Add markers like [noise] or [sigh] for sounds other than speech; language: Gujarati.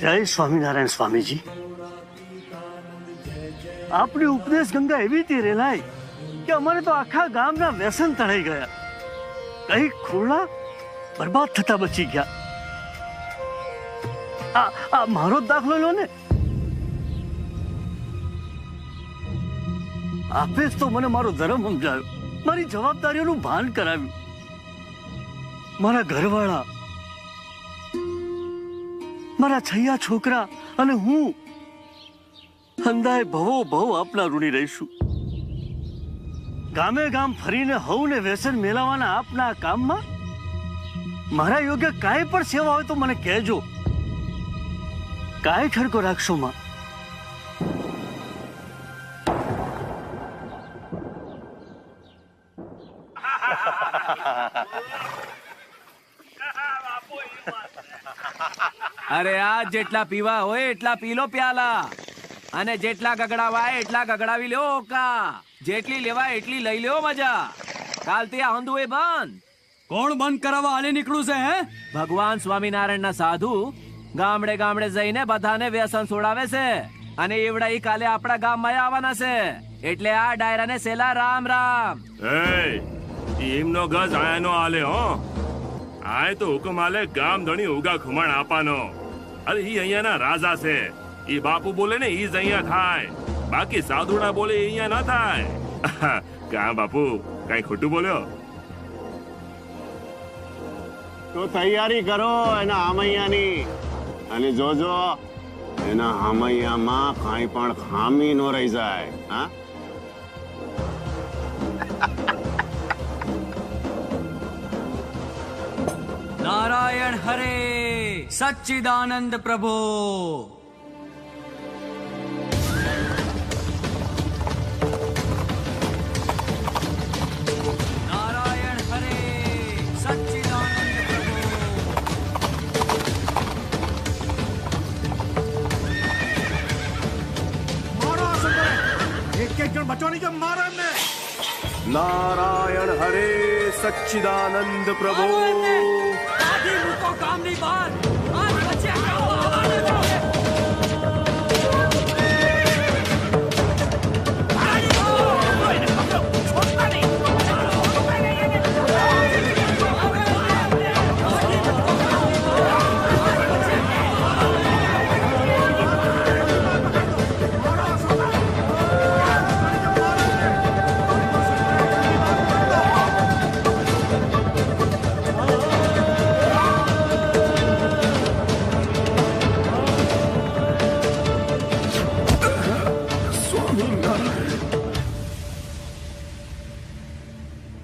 જય સ્વામિનારાયણ સ્વામીજી. આપણી ઉપદેશ ગંગા એવી રીતે રેલાય કે અમારે તો આખા ગામના વ્યસન તણાઈ ગયા. કઈ ખોરડા બરબાદ થતા બચી ગયા. આ આ મારો દાખલો લો ને. આપે તો મને મારો ધર્મ સમજાવ્યો મારી જવાબદારીઓનું ભાન કરાવ્યું. મારા ઘરવાળા મારા છૈયા છોકરા અને હું. હંદાએ ભવો ભવ આપના ઋણી રહીશું. ગામે ગામ ફરીને હવને વ્યસન મેળવવાના આપના કામમાં? મારા યોગ્ય કાંઈ પણ સેવા હોય તો મને કહેજો. કાંઈ ખડકો રાખશો માં. અરે આ જેટલા પીવા હોય એટલા પી લો પ્યાલા. અને જેટલા ગગડાવાય એટલા ગગડાવી લ્યો ઓકા. જેટલી લેવાય એટલી લઈ લ્યો મજા. કાલથી આ હંધુ એ બંધ. કોણ બંધ કરાવવા હાલી નીકળું છે હે? ભગવાન સ્વામિનારાયણ ના સાધુ ગામડે ગામડે જઈને બધાને વ્યસન છોડાવે છે. અને એવડા ઈ કાલે આપણા ગામમાં આવવાના છે. એટલે આ ડાયરાને સેલા રામ રામ. એમનો ગજ આયાનો આલે હો. આય તો હુકમ આલે ગામ ધણી ઉગા ખુમાણ આપાનો. અરે ઈ અહીંયાના રાજા છે. ઈ બાપુ બોલે ને ઈ જ અહીંયા થાય. બાકી સાધુડા બોલે અહીંયા ના થાય. [laughs] કા બાપુ, કઈ ખોટું બોલ્યો? તો તૈયારી કરો એના હામૈયાની. અને જોજો, એના હામૈયામાં કાંઈ પણ ખામી ન રહી જાય, હા? નારાયણ હરે સચ્ચિદાનંદ પ્રભો. નારાયણ હરે સચ્ચિદાનંદ પ્રભુ. નારાયણ હરે સચ્ચિદાનંદ પ્રભુ.